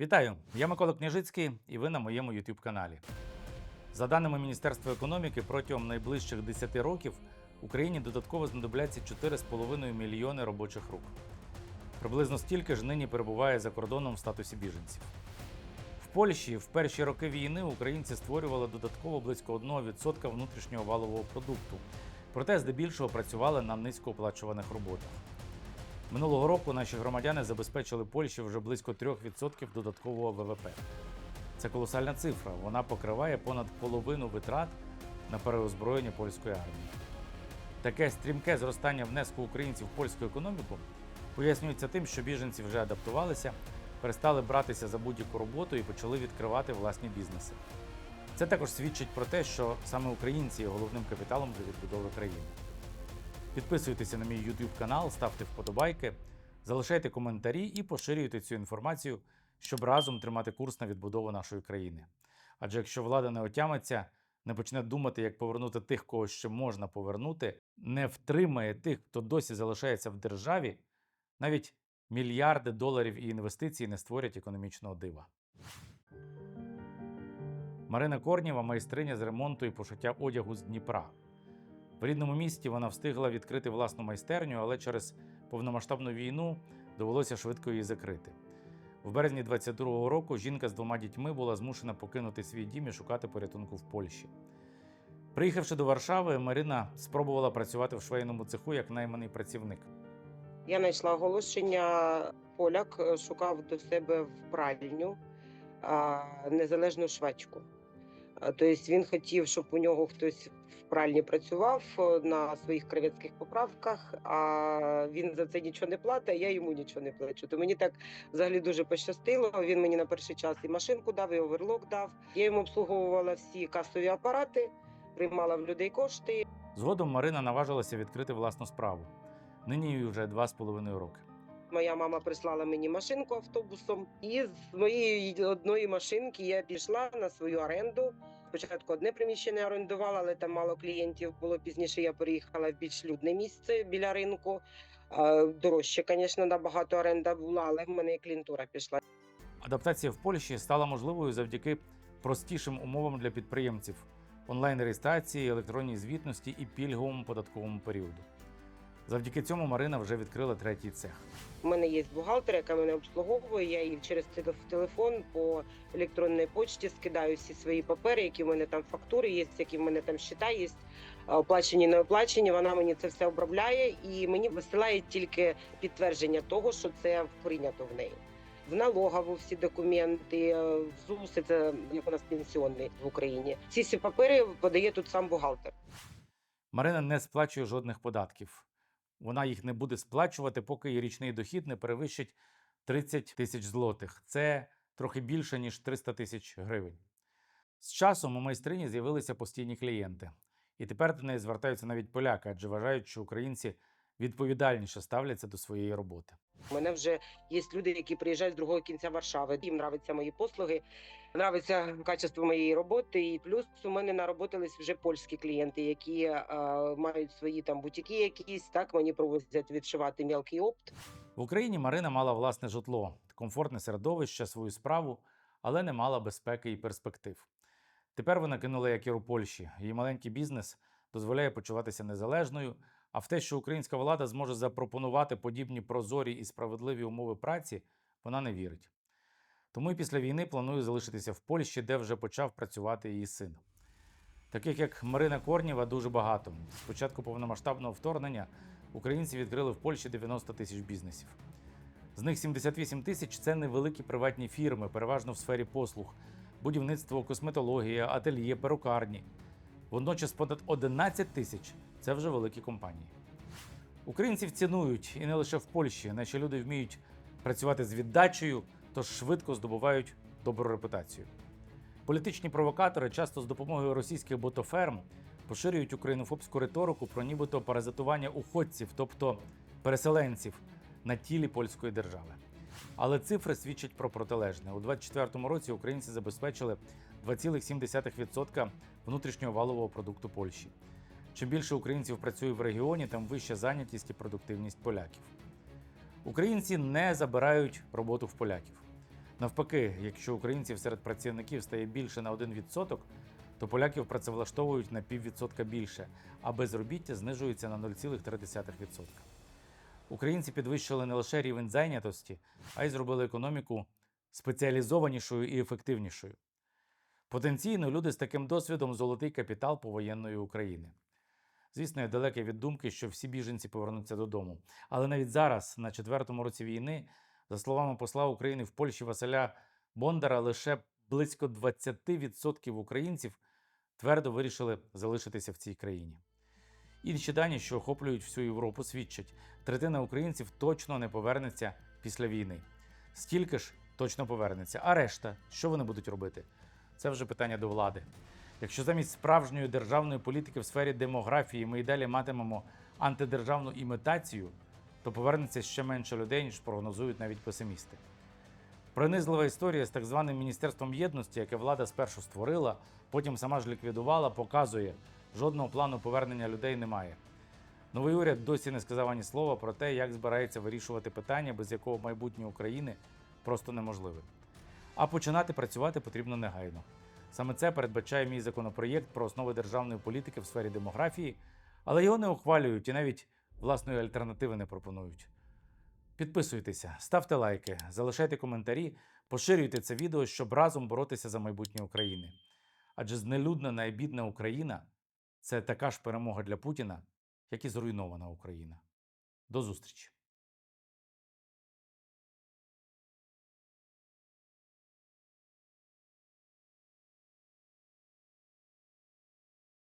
Вітаю! Я Микола Княжицький і ви на моєму YouTube каналі. За даними Міністерства економіки, протягом найближчих 10 років Україні додатково знадобляться 4,5 мільйони робочих рук. Приблизно стільки ж нині перебуває за кордоном в статусі біженців. В Польщі в перші роки війни українці створювали додатково близько 1% внутрішнього валового продукту, проте здебільшого працювали на низькооплачуваних роботах. Минулого року наші громадяни забезпечили Польщі вже близько 3% додаткового ВВП. Це колосальна цифра. Вона покриває понад половину витрат на переозброєння польської армії. Таке стрімке зростання внеску українців в польську економіку пояснюється тим, що біженці вже адаптувалися, перестали братися за будь-яку роботу і почали відкривати власні бізнеси. Це також свідчить про те, що саме українці є головним капіталом для відбудови країни. Підписуйтеся на мій YouTube канал, ставте вподобайки, залишайте коментарі і поширюйте цю інформацію, щоб разом тримати курс на відбудову нашої країни. Адже якщо влада не отямиться, не почне думати, як повернути тих, кого ще можна повернути, не втримає тих, хто досі залишається в державі, навіть мільярди доларів і інвестицій не створять економічного дива. Марина Корнєва майстриня з ремонту і пошиття одягу з Дніпра. В рідному місті вона встигла відкрити власну майстерню, але через повномасштабну війну довелося швидко її закрити. В березні 22-го року жінка з двома дітьми була змушена покинути свій дім і шукати порятунку в Польщі. Приїхавши до Варшави, Марина спробувала працювати в швейному цеху як найманий працівник. Я знайшла оголошення. Поляк е, шукав до себе в пральню незалежну швачку. Тобто він хотів, щоб у нього хтось в пральні працював е, на своїх кравецьких поправках, а він за це нічого не платить, а я йому нічого не плачу. То мені так взагалі дуже пощастило. Він мені на перший час і машинку дав, і оверлок дав. Я йому обслуговувала всі касові апарати, приймала в людей кошти. Згодом Марина наважилася відкрити власну справу. Нині їй вже два з половиною роки. Моя мама прислала мені машинку автобусом, і з моєї одної машинки я пішла на свою оренду. Спочатку одне приміщення орендувала, але там мало клієнтів було. Пізніше я переїхала в більш людне місце біля ринку. Дорожче, звісно, набагато оренда була, але в мене і клієнтура пішла. Адаптація в Польщі стала можливою завдяки простішим умовам для підприємців, онлайн-реєстрації, електронній звітності і пільговому податковому періоду. Завдяки цьому Марина вже відкрила третій цех. У мене є бухгалтер, яка мене обслуговує. Я їй через телефон по електронній почті скидаю всі свої папери, які в мене там фактури є, які в мене там щита є, оплачені, не оплачені. Вона мені це все обробляє і мені висилає тільки підтвердження того, що це прийнято в неї. В налогову всі документи, е, в ЗУС, це як у нас пенсіонний в Україні. Ці всі папери подає тут сам бухгалтер. Марина не сплачує жодних податків. Вона їх не буде сплачувати, поки її річний дохід не перевищить 30 тисяч злотих. Це трохи більше, ніж 300 тисяч гривень. З часом у майстрині з'явилися постійні клієнти. І тепер до неї звертаються навіть поляки, адже вважають, що українці відповідальніше ставляться до своєї роботи. У мене вже є люди, які приїжджають з другого кінця Варшави. Їм нравляться мої послуги, нравиться качество моєї роботи. І плюс у мене нароботились вже польські клієнти, які е, мають свої там бутіки, якісь так мені провозять відшивати мілкий опт. В Україні Марина мала власне житло, комфортне середовище, свою справу, але не мала безпеки і перспектив. Тепер вона кинула як у Польщі. Її маленький бізнес дозволяє почуватися незалежною. А в те, що українська влада зможе запропонувати подібні прозорі і справедливі умови праці, вона не вірить. Тому і після війни планує залишитися в Польщі, де вже почав працювати її син. Таких як Марина Корнєва дуже багато. З початку повномасштабного вторгнення українці відкрили в Польщі 90 тисяч бізнесів. З них 78 тисяч це невеликі приватні фірми, переважно в сфері послуг, будівництво, косметологія, ательє, перукарні. Водночас понад 11 тисяч це вже великі компанії. Українців цінують і не лише в Польщі. Наші люди вміють працювати з віддачею, тож швидко здобувають добру репутацію. Політичні провокатори часто з допомогою російських ботоферм поширюють українофобську риторику про нібито паразитування уходців, тобто переселенців, на тілі польської держави. Але цифри свідчать про протилежне. У 2024 році українці забезпечили 2,7% внутрішнього валового продукту Польщі. Чим більше українців працює в регіоні, тим вища зайнятість і продуктивність поляків. Українці не забирають роботу в поляків. Навпаки, якщо українців серед працівників стає більше на 1%, то поляків працевлаштовують на піввідсотка більше, а безробіття знижується на 0,3%. Українці підвищили не лише рівень зайнятості, а й зробили економіку спеціалізованішою і ефективнішою. Потенційно люди з таким досвідом золотий капітал повоєнної України. Звісно, я далекий від думки, що всі біженці повернуться додому. Але навіть зараз, на четвертому році війни, за словами посла України в Польщі Василя Бондара, лише близько 20% українців твердо вирішили залишитися в цій країні. Інші дані, що охоплюють всю Європу, свідчать, третина українців точно не повернеться після війни. Стільки ж точно повернеться. А решта, що вони будуть робити? Це вже питання до влади. Якщо замість справжньої державної політики в сфері демографії ми й далі матимемо антидержавну імітацію, то повернеться ще менше людей, ніж прогнозують навіть песимісти. Принизлива історія з так званим Міністерством єдності, яке влада спершу створила, потім сама ж ліквідувала, показує, жодного плану повернення людей немає. Новий уряд досі не сказав ані слова про те, як збирається вирішувати питання, без якого майбутнє України просто неможливе. А починати працювати потрібно негайно. Саме це передбачає мій законопроєкт про основи державної політики в сфері демографії, але його не ухвалюють і навіть власної альтернативи не пропонують. Підписуйтеся, ставте лайки, залишайте коментарі, поширюйте це відео, щоб разом боротися за майбутнє України. Адже знелюднена і бідна Україна це така ж перемога для Путіна, як і зруйнована Україна. До зустрічі!